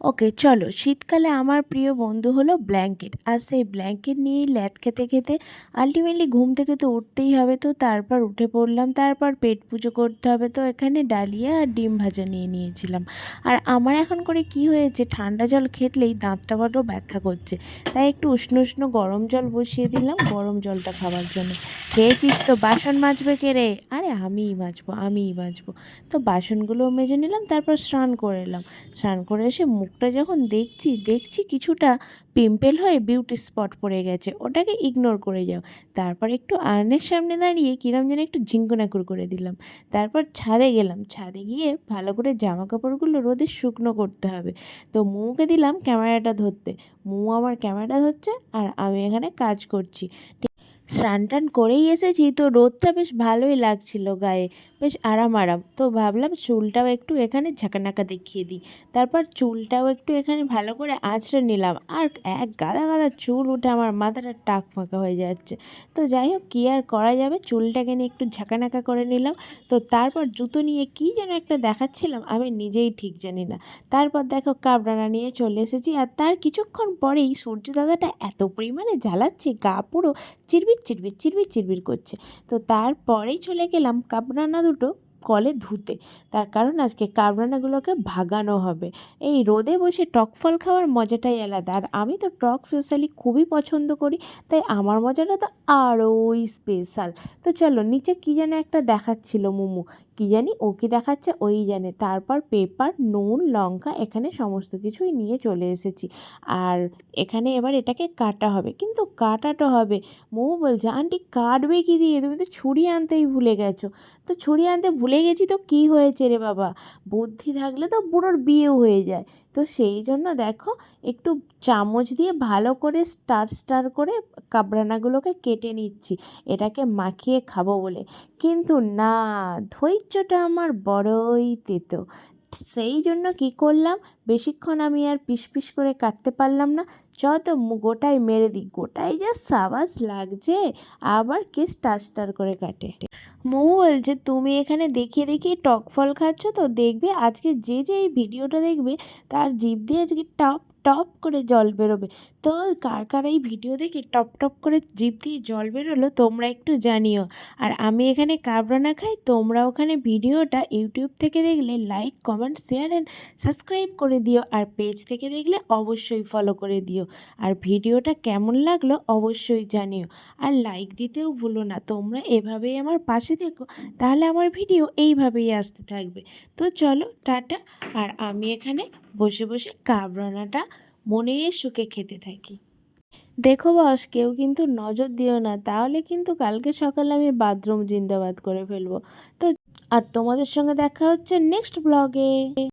ওকে, চলো। শীতকালে আমার প্রিয় বন্ধু হলো ব্ল্যাঙ্কেট। আর সেই ব্ল্যাঙ্কেট নিয়েই ল্যাদ খেতে খেতে আলটিমেটলি ঘুম থেকে তো উঠতেই হবে তো, তারপর উঠে পড়লাম, তারপর পেট পুজো করতে হবে তো, এখানে ডালিয়া আর ডিম ভাজা নিয়ে নিয়েছিলাম। আর আমার এখন করে কি হয়েছে, ঠান্ডা জল খেটলেই দাঁতটা বড্ড ব্যথা করছে। তাই একটু উষ্ণ উষ্ণ গরম জল বসিয়ে দিলাম, গরম জলটা খাওয়ার জন্য। খেয়েছিস তো, বাসন মাজবে কে রে? আরে আমিই মাজবো আমিই মাজবো তো বাসনগুলো মেজে নিলাম, তারপর স্নান করে এলাম। স্নান করে এসে মুখটা যখন দেখছি দেখছি কিছুটা পিম্পেল হয়ে বিউটি স্পট পড়ে গেছে, ওটাকে ইগনোর করে যাও। তারপর একটু আয়নের সামনে দাঁড়িয়ে কিরম যেন একটু ঝিঙ্কুনাকুর করে দিলাম। তারপর ছাদে গেলাম, ছাদে গিয়ে ভালো করে জামা কাপড়গুলো রোদে শুকনো করতে হবে। তো মুকে দিলাম ক্যামেরাটা ধরতে, মু আমার ক্যামেরাটা ধরছে আর আমি এখানে কাজ করছি। স্নান টান করেই এসেছি। তো রোদটা বেশ ভালোই লাগছিল গায়ে। বেশ আরাম আরাম। তো ভাবলাম চুলটাও একটু এখানে ঝাঁকানাকা দেখিয়ে দিই। তারপর চুলটাও একটু এখানে ভালো করে আঁচড়ে নিলাম। আর এক গাদা গাদা চুল উঠে আমার মাথাটা টাক ফাঁকা হয়ে যাচ্ছে। তো যাই হোক, কী আর করা যাবে? চুলটাকে নিয়ে একটু ঝাঁকানাকা করে নিলাম। তো তারপর জুতো নিয়ে কী যেন একটা দেখাচ্ছিলাম, আমি নিজেই ঠিক জানি না। তারপর দেখো কাবরানা নিয়ে চলে এসেছি। আর তার কিছুক্ষণ পরেই সূর্য দাদাটা এত পরিমাণে জ্বালাচ্ছে, গা পুরো চিরবির চিরবির চিরবির চিরবির করছে। তো তারপরেই চলে গেলাম কাবরানা দুটো কলে ধুতে। তার কারণ আজকে কাবরানাগুলোকে ভাগানো হবে। এই রোদে বসে টক ফল খাওয়ার মজাটাই আলাদা। আর আমি তো টক স্পেশালি খুবই পছন্দ করি, তাই আমার মজাটা তো আরোই স্পেশাল। তো চলো, নিচে কী যেন একটা দেখাচ্ছিল মোমো। কী জানি ও কি দেখাচ্ছে, ওই জানে। তারপর পেপার, নুন, লঙ্কা, এখানে সমস্ত কিছুই নিয়ে চলে এসেছি। আর এখানে এবার এটাকে কাটা হবে। কিন্তু কাটাটা হবে? মৌ বলছে, আন্টি, কাটবে কি দিয়ে? তুমি তো ছুরি আনতেই ভুলে গেছো। তো ছুরি আনতে ভুলে গেছি তো কী হয়েছে রে বাবা? বুদ্ধি থাকলে তো বুড়োর বিয়েও হয়ে যায়। তো সেই জন্য দেখো, একটু চামচ দিয়ে ভালো করে স্টার স্টার করে কাবরানাগুলোকে কেটে নিচ্ছি। এটাকে মাখিয়ে খাব বলে। কিন্তু না ধৈর্যটা আমার বড়ই তেতো। সেই জন্য কী করলাম? বেশিক্ষণ আমি আর পিস পিস করে কাটতে পারলাম না। চ তো গোটাই মেরে দিই, গোটাই যা সাবাস লাগছে, আবার কে স্টার স্টার করে কাটে। মৌ বলছে তুমি এখানে দেখিয়ে দেখিয়ে টক ফল খাচ্ছ তো, দেখবে আজকে যে যে এই ভিডিওটা দেখবে, তার জিভ দিয়ে আজকে টপ টপ করে জল বেরোবে। তো কার কার এই ভিডিও দেখে টপ টপ করে জিভ দিয়ে জল বেরোলো তোমরা একটু জানিও। আর আমি এখানে কাবরানা খাই, তোমরা ওখানে ভিডিওটা ইউটিউব থেকে দেখলে like, comment, share and subscribe করে দিও। আর পেজ থেকে দেখলে অবশ্যই ফলো করে দিও। আর ভিডিওটা কেমন লাগল অবশ্যই জানিও। আর লাইক দিতেও ভুলো না, তোমরা এভাবেই আমার পাশে থেকো, তাহলে আমার ভিডিও এইভাবেই আসতে থাকবে। তো চলো, টাটা। আর আমি এখানে বসে বসে কাবরানাটা মনের সুখে খেতে থাকি। দেখো বস, কেউ কিন্তু নজর দিও না, তাহলে কিন্তু কালকে সকালে আমি বাথরুম জিন্দাবাদ করে ফেলব। তো, আর তোমাদের সঙ্গে দেখা হচ্ছে নেক্সট ব্লগে